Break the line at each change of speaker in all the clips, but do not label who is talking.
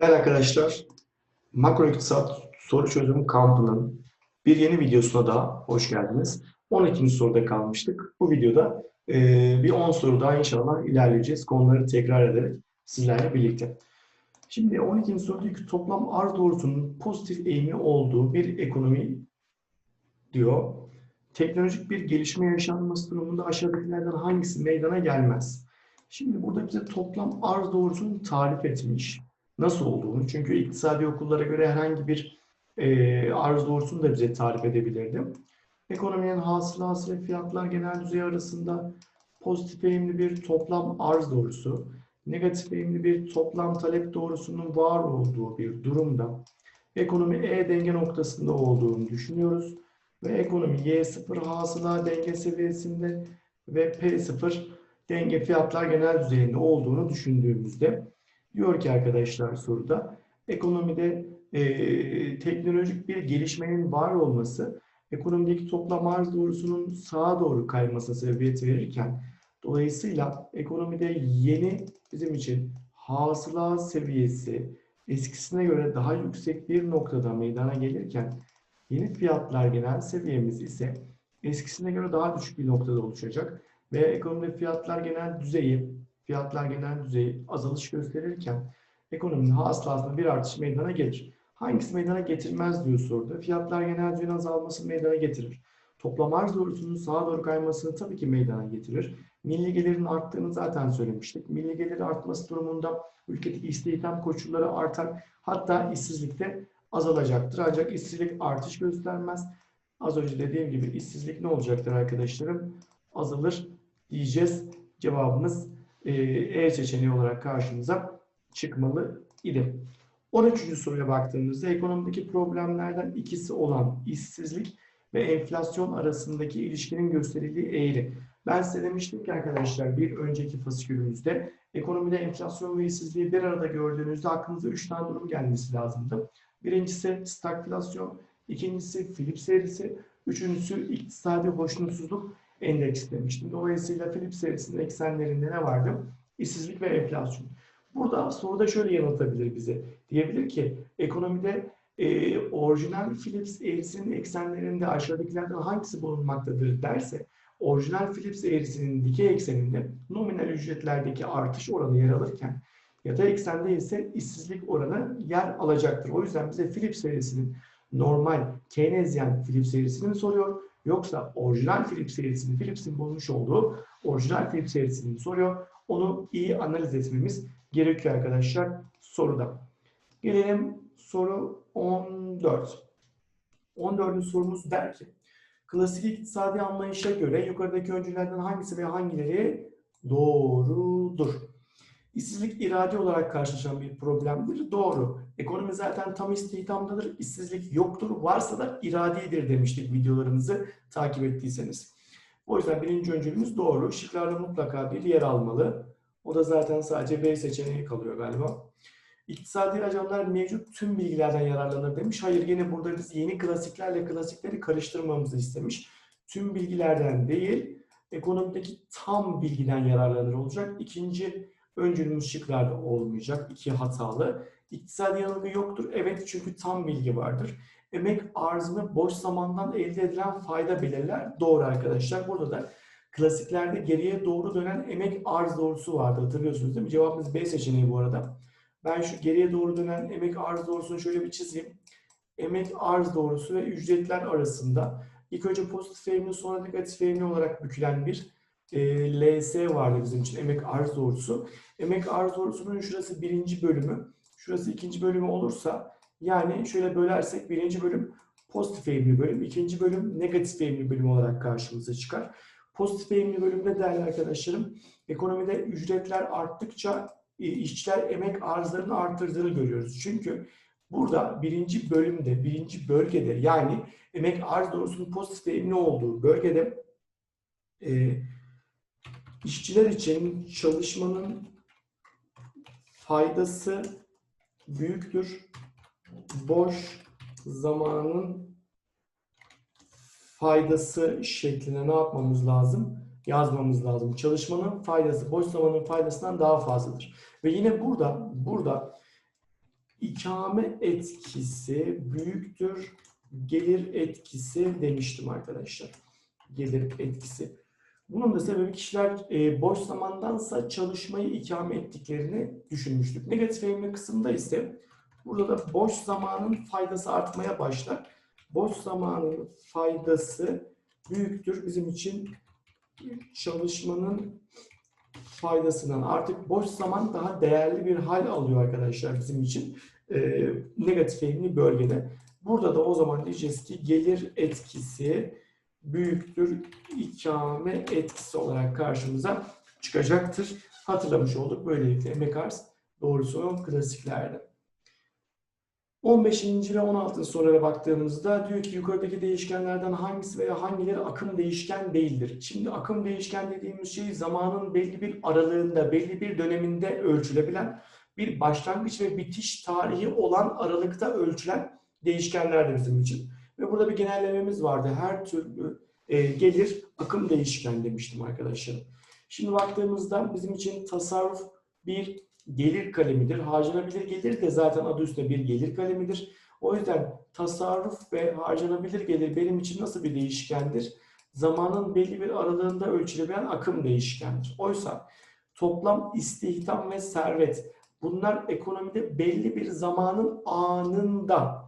Değerli arkadaşlar, Makro İktisat Soru Çözüm Kampı'nın bir yeni videosuna daha hoş geldiniz. 12. soruda kalmıştık. Bu videoda e, bir 10 soru daha inşallah ilerleyeceğiz. Konuları tekrar ederek sizlerle birlikte. Şimdi 12. soru diyor ki toplam arz doğrusunun pozitif eğimi olduğu bir ekonomi diyor. Teknolojik bir gelişme yaşanması durumunda aşağıdakilerden hangisi meydana gelmez? Şimdi burada bize toplam arz doğrusunu tarif etmiş nasıl olduğunu. Çünkü iktisadi okullara göre herhangi bir e, arz doğrusunu da bize tarif edebilirdim. Ekonominin hasılası ve fiyatlar genel düzey arasında pozitif eğimli bir toplam arz doğrusu, negatif eğimli bir toplam talep doğrusunun var olduğu bir durumda ekonomi E denge noktasında olduğunu düşünüyoruz. Ve ekonomi Y0 hasıla denge seviyesinde ve P0 denge fiyatlar genel düzeyinde olduğunu düşündüğümüzde Diyor ki arkadaşlar soruda ekonomide e, teknolojik bir gelişmenin var olması ekonomideki toplam arz doğrusunun sağa doğru kaymasına sebebiyet verirken dolayısıyla ekonomide yeni bizim için hasıla seviyesi eskisine göre daha yüksek bir noktada meydana gelirken yeni fiyatlar genel seviyemiz ise eskisine göre daha düşük bir noktada oluşacak ve ekonomide fiyatlar genel düzeyi fiyatlar genel düzey azalış gösterirken ekonominin hasılasında bir artış meydana gelir. Hangisi meydana getirmez diyor soruda. Fiyatlar genel düzeyin azalması meydana getirir. Toplam arz doğrusunun sağa doğru kaymasını tabii ki meydana getirir. Milli gelirin arttığını zaten söylemiştik. Milli gelir artması durumunda ülkedeki istihdam koşulları artar. Hatta işsizlikte azalacaktır. Ancak işsizlik artış göstermez. Az önce dediğim gibi işsizlik ne olacaktır arkadaşlarım? Azalır diyeceğiz. Cevabımız e seçeneği olarak karşımıza çıkmalı idi. 13. soruya baktığımızda ekonomideki problemlerden ikisi olan işsizlik ve enflasyon arasındaki ilişkinin gösterildiği eğri. Ben size demiştim ki arkadaşlar bir önceki fasikülümüzde ekonomide enflasyon ve işsizliği bir arada gördüğünüzde aklınıza 3 tane durum gelmesi lazımdı. Birincisi stagflasyon, ikincisi Philips eğrisi, üçüncüsü iktisadi hoşnutsuzluk endeks demiştim. Dolayısıyla Philips serisinin eksenlerinde ne vardı? İşsizlik ve enflasyon. Burada soruda şöyle yanıltabilir bize. Diyebilir ki ekonomide e, orijinal Philips eğrisinin eksenlerinde aşağıdakilerden hangisi bulunmaktadır derse orijinal Philips eğrisinin dikey ekseninde nominal ücretlerdeki artış oranı yer alırken yatay eksende ise işsizlik oranı yer alacaktır. O yüzden bize Philips eğrisinin normal Keynesyen Philips eğrisini soruyor? Yoksa orijinal Philips serisini, Philips'in bulmuş olduğu orijinal Philips serisini soruyor. Onu iyi analiz etmemiz gerekiyor arkadaşlar soruda. Gelelim soru 14. 14. sorumuz der ki klasik iktisadi anlayışa göre yukarıdaki öncülerden hangisi ve hangileri doğrudur? İşsizlik irade olarak karşılaşan bir problemdir. Doğru. Ekonomi zaten tam istihdamdadır. İşsizlik yoktur. Varsa da iradidir demiştik videolarımızı takip ettiyseniz. O yüzden birinci öncülümüz doğru. Şıklarda mutlaka bir yer almalı. O da zaten sadece B seçeneği kalıyor galiba. İktisadi ajanlar mevcut tüm bilgilerden yararlanır demiş. Hayır yine burada biz yeni klasiklerle klasikleri karıştırmamızı istemiş. Tüm bilgilerden değil, ekonomideki tam bilgiden yararlanır olacak. İkinci Öncülümüz şıklarda olmayacak. iki hatalı. İktisadi yanılgı yoktur. Evet çünkü tam bilgi vardır. Emek arzını boş zamandan elde edilen fayda belirler. Doğru arkadaşlar. Burada da klasiklerde geriye doğru dönen emek arz doğrusu vardı. Hatırlıyorsunuz değil mi? Cevabımız B seçeneği bu arada. Ben şu geriye doğru dönen emek arz doğrusunu şöyle bir çizeyim. Emek arz doğrusu ve ücretler arasında ilk önce pozitif eğimli sonra negatif eğimli olarak bükülen bir e, LS vardı bizim için emek arz doğrusu. Emek arz doğrusunun şurası birinci bölümü, şurası ikinci bölümü olursa yani şöyle bölersek birinci bölüm pozitif eğimli bölüm, ikinci bölüm negatif eğimli bölüm olarak karşımıza çıkar. Pozitif eğimli bölümde değerli arkadaşlarım ekonomide ücretler arttıkça e, işçiler emek arzlarını arttırdığını görüyoruz. Çünkü burada birinci bölümde, birinci bölgede yani emek arz doğrusunun pozitif eğimli olduğu bölgede e, İşçiler için çalışmanın faydası büyüktür. Boş zamanın faydası şeklinde ne yapmamız lazım? Yazmamız lazım. Çalışmanın faydası boş zamanın faydasından daha fazladır. Ve yine burada burada ikame etkisi büyüktür gelir etkisi demiştim arkadaşlar. Gelir etkisi. Bunun da sebebi kişiler e, boş zamandansa çalışmayı ikame ettiklerini düşünmüştük. Negatif eğilimli kısımda ise burada da boş zamanın faydası artmaya başlar. Boş zamanın faydası büyüktür bizim için çalışmanın faydasından. Artık boş zaman daha değerli bir hal alıyor arkadaşlar bizim için e, negatif eğilimli bölgede. Burada da o zaman diyeceğiz ki gelir etkisi büyüktür ikame etkisi olarak karşımıza çıkacaktır. Hatırlamış olduk. Böylelikle Mekars doğru soru klasiklerde. 15. ve 16. sorulara baktığımızda diyor ki yukarıdaki değişkenlerden hangisi veya hangileri akım değişken değildir? Şimdi akım değişken dediğimiz şey zamanın belli bir aralığında, belli bir döneminde ölçülebilen bir başlangıç ve bitiş tarihi olan aralıkta ölçülen değişkenlerdir bizim için. Ve burada bir genellememiz vardı. Her türlü e, gelir akım değişken demiştim arkadaşlar. Şimdi baktığımızda bizim için tasarruf bir gelir kalemidir. Harcanabilir gelir de zaten adı üstünde bir gelir kalemidir. O yüzden tasarruf ve harcanabilir gelir benim için nasıl bir değişkendir? Zamanın belli bir aralığında ölçülebilen akım değişkendir. Oysa toplam istihdam ve servet bunlar ekonomide belli bir zamanın anında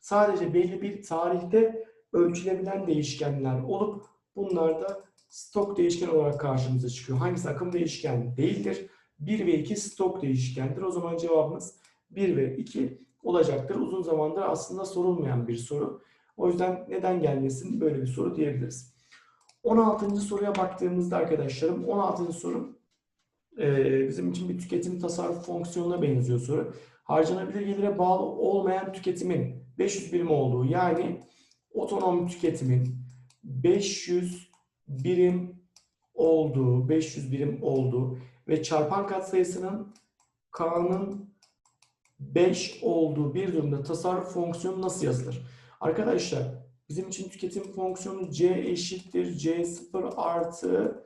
sadece belli bir tarihte ölçülebilen değişkenler olup bunlar da stok değişken olarak karşımıza çıkıyor. Hangisi akım değişken değildir? 1 ve 2 stok değişkendir. O zaman cevabımız 1 ve 2 olacaktır. Uzun zamandır aslında sorulmayan bir soru. O yüzden neden gelmesin böyle bir soru diyebiliriz. 16. soruya baktığımızda arkadaşlarım 16. soru bizim için bir tüketim tasarruf fonksiyonuna benziyor soru. Harcanabilir gelire bağlı olmayan tüketimin 500 birim olduğu yani otonom tüketimin 500 birim olduğu, 500 birim olduğu ve çarpan katsayısının K'nın 5 olduğu bir durumda tasarruf fonksiyonu nasıl yazılır? Arkadaşlar bizim için tüketim fonksiyonu C eşittir C0 artı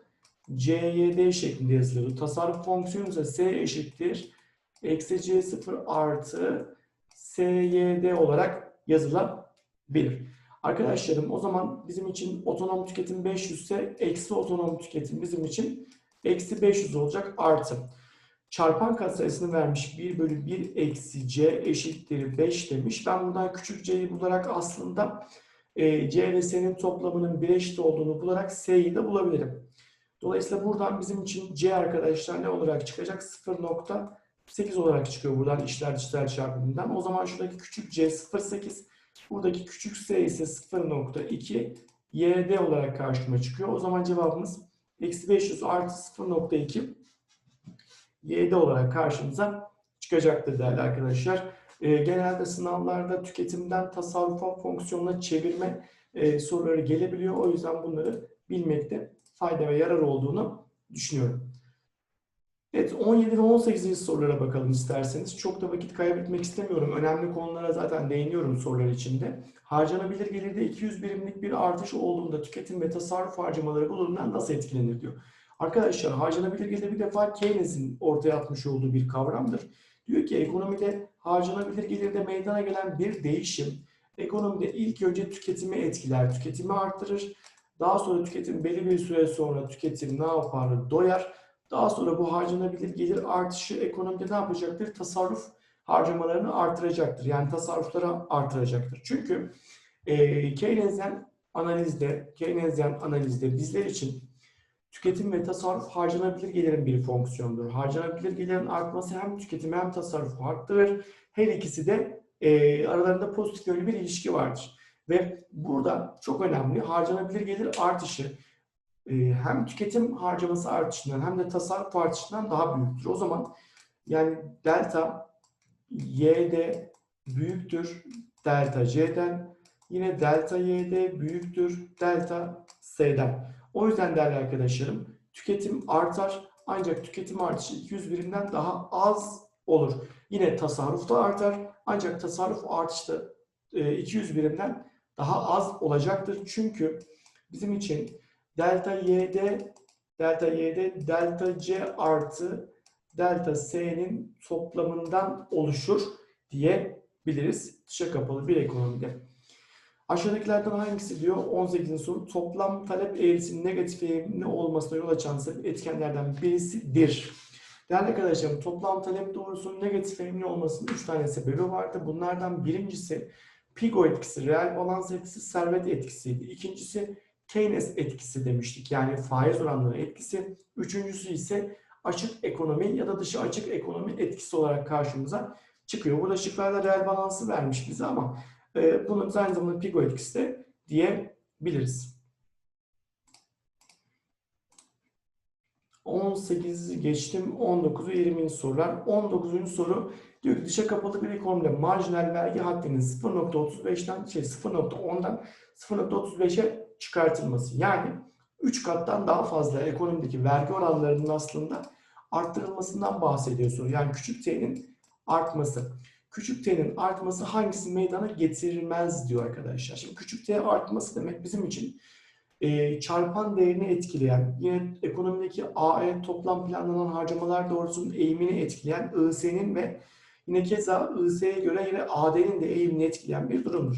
CYD şeklinde yazılır. Tasarruf fonksiyonu ise S eşittir eksi C0 artı SYD olarak yazılabilir. Arkadaşlarım o zaman bizim için otonom tüketim 500 ise eksi otonom tüketim bizim için eksi 500 olacak artı. Çarpan katsayısını vermiş 1 bölü 1 eksi c eşittir 5 demiş. Ben buradan küçük c'yi bularak aslında e, c ve s'nin toplamının 1 eşit olduğunu bularak s'yi de bulabilirim. Dolayısıyla buradan bizim için c arkadaşlar ne olarak çıkacak? 0.8 olarak çıkıyor buradan işler dışlar çarpımından. O zaman şuradaki küçük c 0.8 buradaki küçük s ise 0.2 yd olarak karşıma çıkıyor. O zaman cevabımız eksi 500 artı 0.2 yd olarak karşımıza çıkacaktır değerli arkadaşlar. E, genelde sınavlarda tüketimden tasarrufa fonksiyonuna çevirme e, soruları gelebiliyor. O yüzden bunları bilmekte fayda ve yarar olduğunu düşünüyorum. Evet 17 ve 18. sorulara bakalım isterseniz. Çok da vakit kaybetmek istemiyorum. Önemli konulara zaten değiniyorum sorular içinde. Harcanabilir gelirde 200 birimlik bir artış olduğunda tüketim ve tasarruf harcamaları bu durumdan nasıl etkilenir diyor. Arkadaşlar harcanabilir gelir bir defa Keynes'in ortaya atmış olduğu bir kavramdır. Diyor ki ekonomide harcanabilir gelirde meydana gelen bir değişim ekonomide ilk önce tüketimi etkiler, tüketimi arttırır. Daha sonra tüketim belli bir süre sonra tüketim ne yapar? Doyar. Daha sonra bu harcanabilir gelir artışı ekonomide ne yapacaktır? Tasarruf harcamalarını artıracaktır. Yani tasarrufları artıracaktır. Çünkü e, Keynesyen analizde, Keynesyen analizde bizler için tüketim ve tasarruf harcanabilir gelirin bir fonksiyonudur. Harcanabilir gelirin artması hem tüketimi hem tasarrufu arttırır. Her ikisi de e, aralarında pozitif yönlü bir ilişki vardır. Ve burada çok önemli harcanabilir gelir artışı hem tüketim harcaması artışından hem de tasarruf artışından daha büyüktür. O zaman yani delta y'd büyüktür delta c'den yine delta y'd büyüktür delta s'den. O yüzden değerli arkadaşlarım tüketim artar ancak tüketim artışı 200 birimden daha az olur. Yine tasarruf da artar ancak tasarruf artışı da 200 e, birimden daha az olacaktır. Çünkü bizim için delta y'd delta y'd delta c artı delta s'nin toplamından oluşur diyebiliriz. Dışa kapalı bir ekonomide. Aşağıdakilerden hangisi diyor? 18. soru. Toplam talep eğrisinin negatif eğimli olmasına yol açan etkenlerden birisidir. Değerli arkadaşlarım toplam talep doğrusunun negatif eğimli olmasının 3 tane sebebi vardı. Bunlardan birincisi Pigo etkisi, reel balans etkisi, servet etkisiydi. İkincisi Keynes etkisi demiştik. Yani faiz oranları etkisi. Üçüncüsü ise açık ekonomi ya da dışı açık ekonomi etkisi olarak karşımıza çıkıyor. Burada şıklarda reel balansı vermiş bize ama e, bunun aynı zamanda Pigo etkisi de diyebiliriz. 18'i geçtim. 19'u 20. sorular. 19. soru diyor ki dışa kapalı bir ekonomide marjinal vergi haddinin 0.35'ten şey 0.10'dan 0.35'e çıkartılması. Yani 3 kattan daha fazla ekonomideki vergi oranlarının aslında arttırılmasından bahsediyor soru. Yani küçük t'nin artması. Küçük t'nin artması hangisi meydana getirmez diyor arkadaşlar. Şimdi küçük t artması demek bizim için e, çarpan değerini etkileyen, yine ekonomideki AE toplam planlanan harcamalar doğrusunun eğimini etkileyen IS'nin ve yine keza IS'ye göre yine AD'nin de eğimini etkileyen bir durumdur.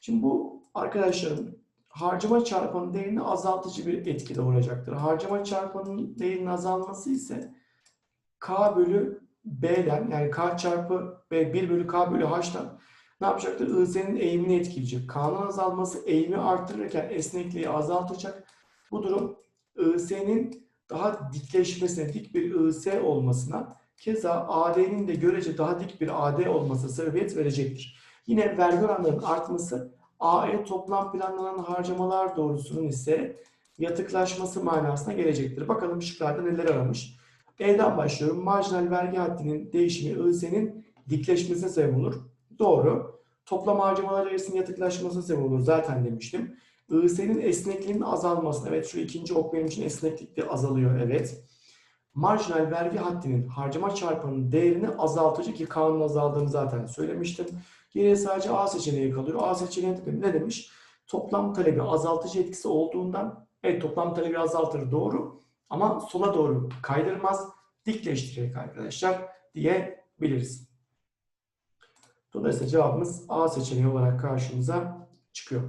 Şimdi bu arkadaşlarım harcama çarpanı değerini azaltıcı bir etkide olacaktır. Harcama çarpanının değerinin azalması ise K bölü B'den yani K çarpı B 1 bölü K bölü H'tan ne yapacaktır? IS'nin eğimini etkileyecek. K'nın azalması eğimi arttırırken esnekliği azaltacak. Bu durum IS'nin daha dikleşmesine, dik bir IS olmasına, keza AD'nin de görece daha dik bir AD olması sebebiyet verecektir. Yine vergi oranlarının artması AE toplam planlanan harcamalar doğrusunun ise yatıklaşması manasına gelecektir. Bakalım şıklarda neler aramış. E'den başlıyorum. Marjinal vergi haddinin değişimi IS'nin dikleşmesine sebep olur. Doğru. Toplam harcamalar arasında yatıklaşmasına sebep olur. Zaten demiştim. IS'nin esnekliğinin azalmasına. Evet şu ikinci ok benim için esneklik de azalıyor. Evet. Marjinal vergi haddinin harcama çarpanının değerini azaltıcı ki kanun azaldığını zaten söylemiştim. Geriye sadece A seçeneği kalıyor. A seçeneği ne demiş? Toplam talebi azaltıcı etkisi olduğundan evet toplam talebi azaltır doğru ama sola doğru kaydırmaz dikleştirerek arkadaşlar diyebiliriz. Dolayısıyla cevabımız A seçeneği olarak karşımıza çıkıyor.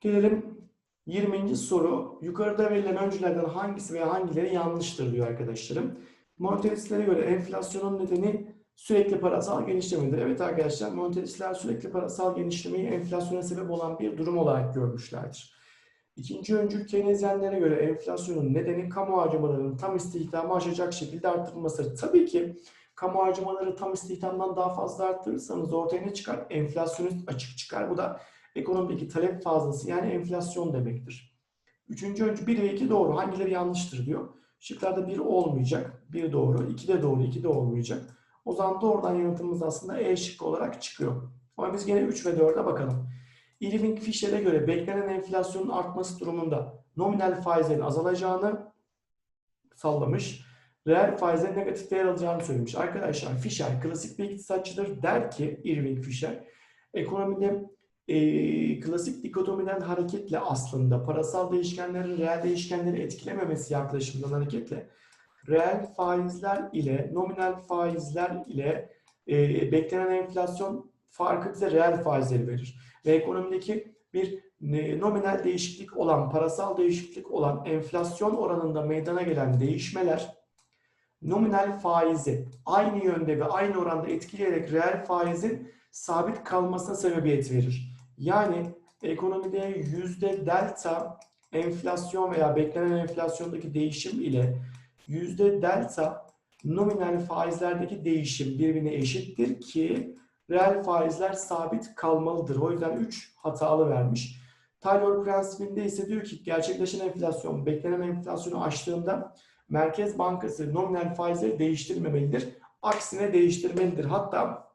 Gelelim 20. soru. Yukarıda verilen öncülerden hangisi veya hangileri yanlıştır diyor arkadaşlarım. Monetaristlere göre enflasyonun nedeni sürekli parasal genişlemedir. Evet arkadaşlar monetaristler sürekli parasal genişlemeyi enflasyona sebep olan bir durum olarak görmüşlerdir. İkinci öncül Keynesyenlere göre enflasyonun nedeni kamu harcamalarının tam istihdamı aşacak şekilde arttırılmasıdır. Tabii ki kamu harcamaları tam istihdamdan daha fazla arttırırsanız ortaya ne çıkar? Enflasyonist açık çıkar. Bu da ekonomideki talep fazlası yani enflasyon demektir. Üçüncü öncü 1 ve 2 doğru. Hangileri yanlıştır diyor. Şıklarda 1 olmayacak. 1 doğru. 2 de doğru. 2 de olmayacak. O zaman doğrudan yanıtımız aslında E şıkkı olarak çıkıyor. Ama biz gene 3 ve 4'e bakalım. Irving Fisher'e göre beklenen enflasyonun artması durumunda nominal faizlerin azalacağını sallamış. Reel faizlerin negatif değer alacağını söylemiş. Arkadaşlar Fisher klasik bir iktisatçıdır. Der ki Irving Fisher ekonomide e, klasik dikotomiden hareketle aslında parasal değişkenlerin reel değişkenleri etkilememesi yaklaşımından hareketle reel faizler ile nominal faizler ile e, beklenen enflasyon farkı bize reel faizleri verir. Ve ekonomideki bir e, nominal değişiklik olan, parasal değişiklik olan enflasyon oranında meydana gelen değişmeler nominal faizi aynı yönde ve aynı oranda etkileyerek reel faizin sabit kalmasına sebebiyet verir. Yani ekonomide yüzde delta enflasyon veya beklenen enflasyondaki değişim ile yüzde delta nominal faizlerdeki değişim birbirine eşittir ki reel faizler sabit kalmalıdır. O yüzden 3 hatalı vermiş. Taylor prensibinde ise diyor ki gerçekleşen enflasyon beklenen enflasyonu aştığında Merkez Bankası nominal faizleri değiştirmemelidir. Aksine değiştirmelidir. Hatta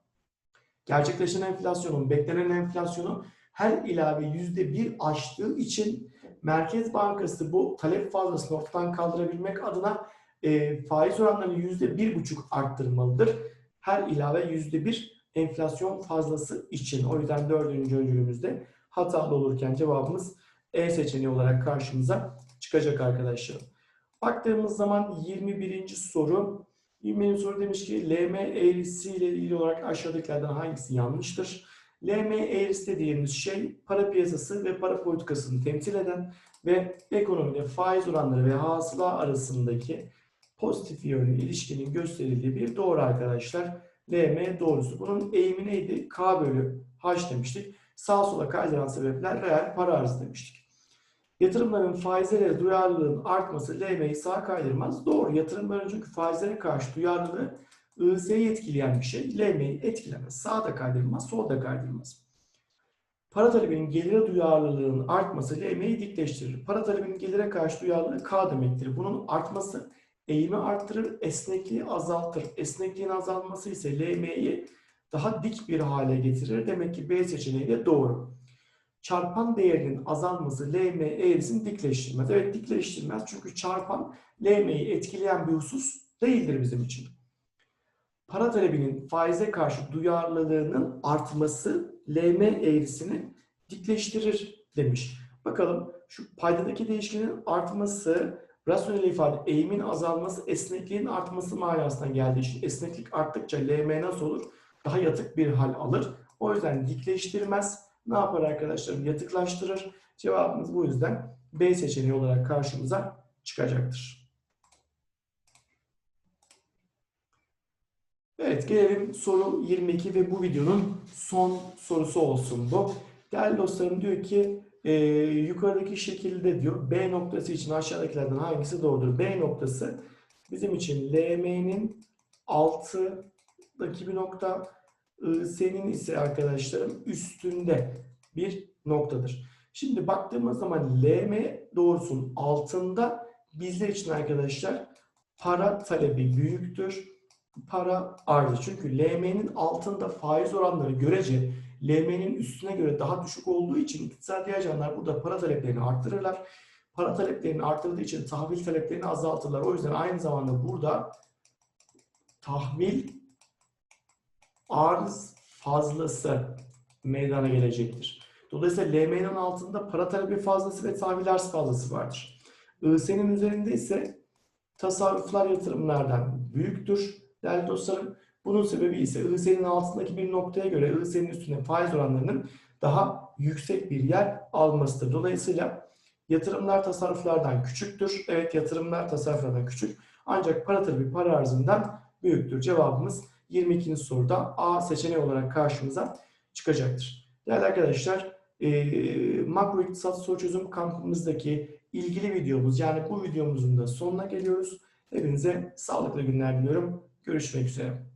gerçekleşen enflasyonun beklenen enflasyonu her ilave yüzde bir aştığı için Merkez Bankası bu talep fazlasını ortadan kaldırabilmek adına e, faiz oranlarını yüzde bir buçuk arttırmalıdır. Her ilave yüzde bir enflasyon fazlası için. O yüzden dördüncü öncülümüzde hatalı olurken cevabımız E seçeneği olarak karşımıza çıkacak arkadaşlar. Baktığımız zaman 21. soru 20. soru demiş ki LM eğrisi ile ilgili olarak aşağıdakilerden hangisi yanlıştır? LM eğrisi dediğimiz şey para piyasası ve para politikasını temsil eden ve ekonomide faiz oranları ve hasıla arasındaki pozitif yönlü ilişkinin gösterildiği bir doğru arkadaşlar. LM doğrusu. Bunun eğimi neydi? K bölü H demiştik. Sağ sola kaydıran sebepler reel para arzı demiştik. Yatırımların faizlere duyarlılığın artması LM'yi sağa kaydırmaz. Doğru. Yatırımların çünkü faizlere karşı duyarlılığı IS'yi etkileyen bir şey. LM'yi etkilemez. Sağda kaydırmaz, solda kaydırmaz. Para talebinin gelire duyarlılığın artması LM'yi dikleştirir. Para talebinin gelire karşı duyarlılığı K demektir. Bunun artması eğimi arttırır, esnekliği azaltır. Esnekliğin azalması ise LM'yi daha dik bir hale getirir. Demek ki B seçeneği de doğru. Çarpan değerinin azalması LM eğrisini dikleştirmez. Evet dikleştirmez çünkü çarpan LM'yi etkileyen bir husus değildir bizim için. Para talebinin faize karşı duyarlılığının artması LM eğrisini dikleştirir demiş. Bakalım şu paydadaki değişkenin artması rasyonel ifade eğimin azalması esnekliğin artması manasına geldiği için esneklik arttıkça LM nasıl olur? Daha yatık bir hal alır. O yüzden dikleştirmez. Ne yapar arkadaşlarım? Yatıklaştırır. Cevabımız bu yüzden B seçeneği olarak karşımıza çıkacaktır. Evet gelelim soru 22 ve bu videonun son sorusu olsun bu. Değerli dostlarım diyor ki e, yukarıdaki şekilde diyor B noktası için aşağıdakilerden hangisi doğrudur? B noktası bizim için LM'nin altındaki bir nokta senin ise arkadaşlarım üstünde bir noktadır. Şimdi baktığımız zaman LM doğrusunun altında bizler için arkadaşlar para talebi büyüktür. Para arzı. Çünkü LM'nin altında faiz oranları görece LM'nin üstüne göre daha düşük olduğu için iktisadi ajanlar burada para taleplerini arttırırlar. Para taleplerini arttırdığı için tahvil taleplerini azaltırlar. O yüzden aynı zamanda burada tahvil arz fazlası meydana gelecektir. Dolayısıyla LM'nin altında para talebi fazlası ve tahvil arz fazlası vardır. IS'nin üzerinde ise tasarruflar yatırımlardan büyüktür. Değerli dostlarım bunun sebebi ise IS'nin altındaki bir noktaya göre IS'nin üstüne faiz oranlarının daha yüksek bir yer almasıdır. Dolayısıyla yatırımlar tasarruflardan küçüktür. Evet yatırımlar tasarruflardan küçük. Ancak para talebi para arzından büyüktür. Cevabımız 22. soruda A seçeneği olarak karşımıza çıkacaktır. Değerli arkadaşlar, e, makro iktisat soru çözüm kampımızdaki ilgili videomuz yani bu videomuzun da sonuna geliyoruz. Hepinize sağlıklı günler diliyorum. Görüşmek üzere.